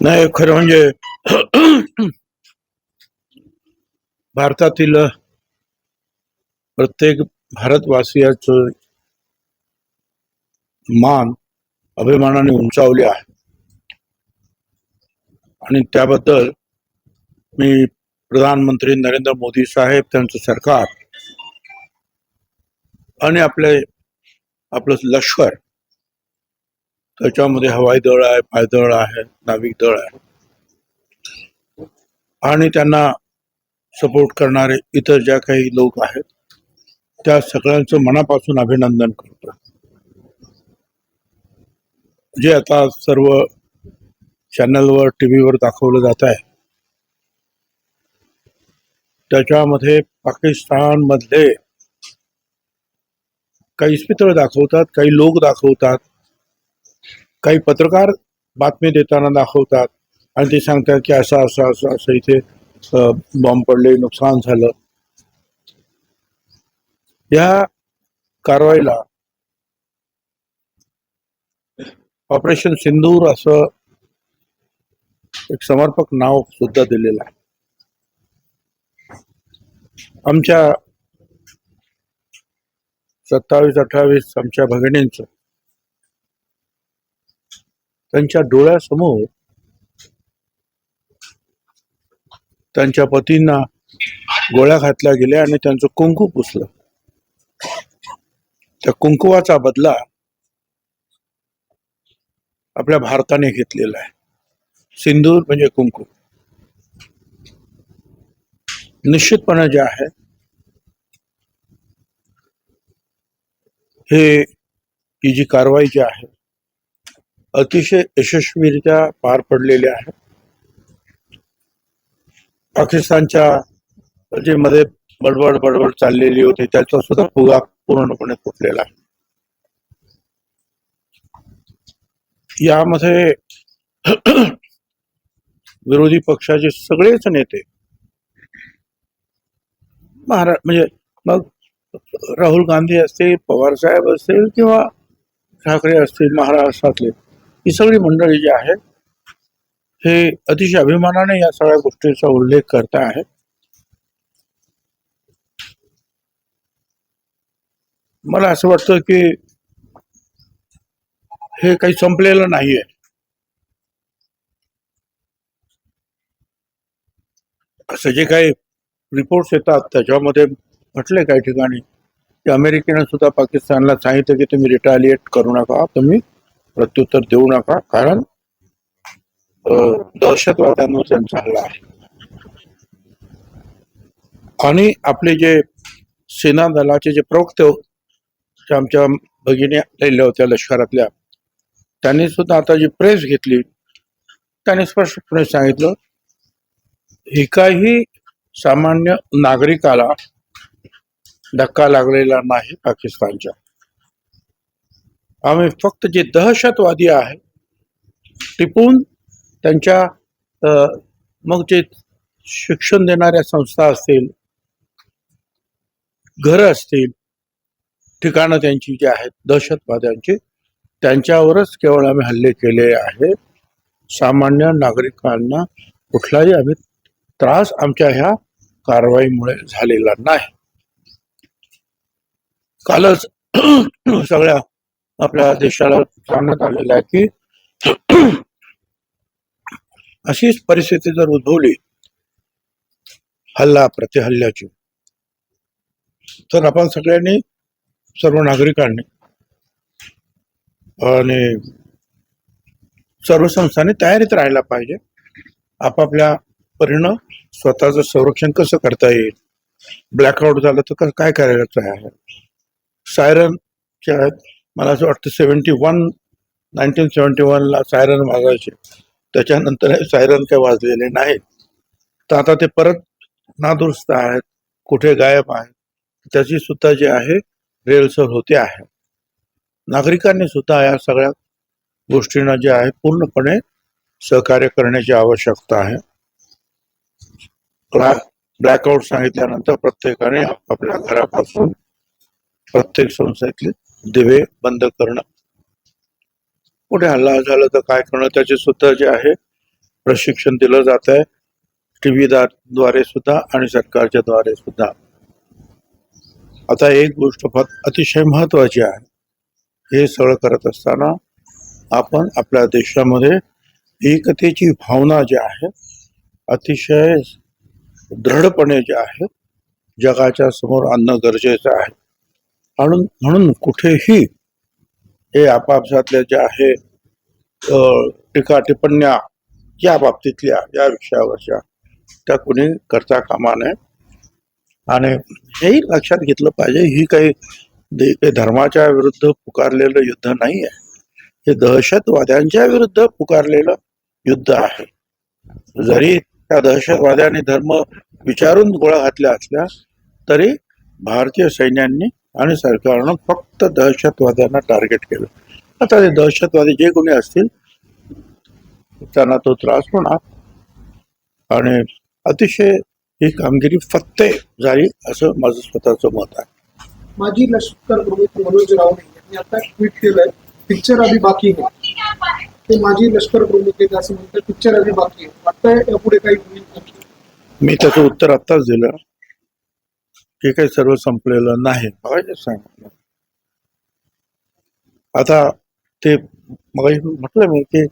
नाही खरं म्हणजे भारतातील प्रत्येक भारतवासियाचं मान अभिमानाने उंचावले आहे. आणि त्याबद्दल मी प्रधानमंत्री नरेंद्र मोदी साहेब त्यांचं सरकार आणि आपले आपलं लष्कर त्याच्यामध्ये हवाई दळ आहे पायदळ आहे नाविक दळ आहे. आणि त्यांना सपोर्ट करणारे इतर ज्या काही लोक आहेत त्या सगळ्यांचं मनापासून अभिनंदन करतो. जे आता सर्व चॅनलवर टी व्हीवर दाखवलं जात आहे त्याच्यामध्ये पाकिस्तानमधले काही इस्पितळ दाखवतात काही लोक दाखवतात काही पत्रकार बातमी देताना दाखवतात आणि ते सांगतात की असं असं असं असं इथे बॉम्ब पडले नुकसान झालं. या कारवाईला ऑपरेशन सिंदूर असं एक समर्पक नाव सुद्धा दिलेलं आहे. आमच्या सत्तावीस अठ्ठावीस आमच्या भगिनींचं त्यांच्या डोळ्यासमोर त्यांच्या पतींना गोळ्या घातल्या गेल्या आणि त्यांचं कुंकू पुसलं. त्या कुंकुवाचा बदला आपल्या भारताने घेतलेला आहे. सिंदूर म्हणजे कुंकू. निश्चितपणे जे आहे हे ही जी कारवाई जी आहे अतिशय यशस्वीरित्या पार पडलेल्या आहे. पाकिस्तानच्या जे मध्ये बडबड बडबड चाललेली होती. त्याचा सुद्धा फुगा पूर्णपणे फुटलेला आहे. यामध्ये विरोधी पक्षाचे सगळेच नेते महारा म्हणजे मग राहुल गांधी असतील पवार साहेब असतील किंवा ठाकरे असतील महाराष्ट्रातले ही सगळी मंडळी जी आहे हे अतिशय अभिमानाने या सगळ्या गोष्टीचा उल्लेख करता आहे मला असं वाटतं की हे काही संपलेलं नाहीये. असं जे काही रिपोर्ट्स येतात त्याच्यामध्ये म्हटले काही ठिकाणी की अमेरिकेनं सुद्धा पाकिस्तानला सांगितलं की तुम्ही रिटालिएट करू नका तुम्ही प्रत्युत्तर देऊ नका कारण दहशतवाद्यांवर त्यांचा हल्ला आहे. आणि आपले जे सेना दलाचे जे प्रवक्ते हो- आमच्या भगिनी आलेल्या होत्या लष्करातल्या त्यांनी सुद्धा आता जी प्रेस घेतली त्यांनी स्पष्टपणे सांगितलं एकाही सामान्य नागरिकाला धक्का लागलेला नाही पाकिस्तानच्या. आम्ही फक्त जे दहशतवादी आहे टिपून त्यांच्या मग जे शिक्षण देणाऱ्या संस्था असतील घरं असतील ठिकाणं त्यांची जी आहेत दहशतवाद्यांची त्यांच्यावरच केवळ आम्ही हल्ले केले आहेत. सामान्य नागरिकांना कुठलाही आम्ही त्रास आमच्या ह्या कारवाईमुळे झालेला नाही. कालच सगळ्या आपल्या देशाला सांगण्यात आलेलं आहे की अशीच परिस्थिती जर उद्भवली हल्ला प्रतिहल्ल्याची तर आपण सगळ्यांनी सर्व नागरिकांनी आणि सर्व संस्थांनी तयारीत राहायला पाहिजे. आपापल्या परीनं स्वतःचं संरक्षण कसं करता येईल? ब्लॅकआउट झालं तर काय काय तयार आहे? सायरन जे आहेत मला असं वाटतं सेवन्टी वन नाईन्टीन सेवन्टी वनला सायरन वाजायचे त्याच्यानंतर सायरन काही वाजलेले नाहीत. तर आता ते परत नादुरुस्त आहेत कुठे गायब आहेत त्याची सुद्धा जी आहे रेलसर होते आहे. नागरिकांनी सुद्धा या सगळ्या गोष्टींना जे आहे पूर्णपणे सहकार्य करण्याची आवश्यकता आहे. ब्लॅकआउट सांगितल्यानंतर प्रत्येकाने आपापल्या घरापासून प्रत्येक संस्थेतली दिवे बंद करणं. कुठे हल्ला झाला तर काय करणं त्याचे सुद्धा जे आहे प्रशिक्षण दिलं जात आहे टीव्ही द्वारे सुद्धा आणि सरकारच्या द्वारे सुद्धा. आता एक गोष्ट फार अतिशय महत्वाची आहे. हे सगळं करत असताना आपण आपल्या देशामध्ये एकतेची भावना जी आहे अतिशय दृढपणे जे आहे जगाच्या समोर आणणं गरजेचं आहे. म्हणून म्हणून कुठेही हे आपापसातल्या ज्या आहे टीका टिप्पण्या या बाबतीतल्या या विषयावरच्या त्या कुणी करता कामा नये. आणि हेही लक्षात घेतलं पाहिजे ही काही काही धर्माच्या विरुद्ध पुकारलेलं युद्ध नाही आहे हे दहशतवाद्यांच्या विरुद्ध पुकारलेलं युद्ध आहे. जरी त्या दहशतवाद्यांनी धर्म विचारून गोळा घातल्या असल्या तरी भारतीय सैन्यांनी आणि सरकारनं फक्त दहशतवाद्यांना टार्गेट केलं. आता ते दहशतवादी जे कोणी असतील त्यांना तो त्रास होणार. आणि अतिशय ही कामगिरी फत्ते झाली असं माझं स्वतःचं मत आहे. माजी लष्कर प्रमुख मनोज रावणे यांनी आता ट्विट केलंय पिक्चर अभी बाकी है. ते माजी लष्कर प्रमुख आहेत असं म्हणतात पिक्चर अभी बाकी आहे वाटतंय यापुढे काही होईल? मी त्याचं उत्तर आत्ताच दिलं. की काही सर्व संपलेलं नाही. बघायचं सांगितलं. आता ते मग म्हटलं मी की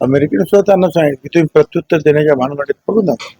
अमेरिकेने सुद्धा त्यांना सांगितलं की तुम्ही प्रत्युत्तर देण्याच्या भानगडीत पडू नका.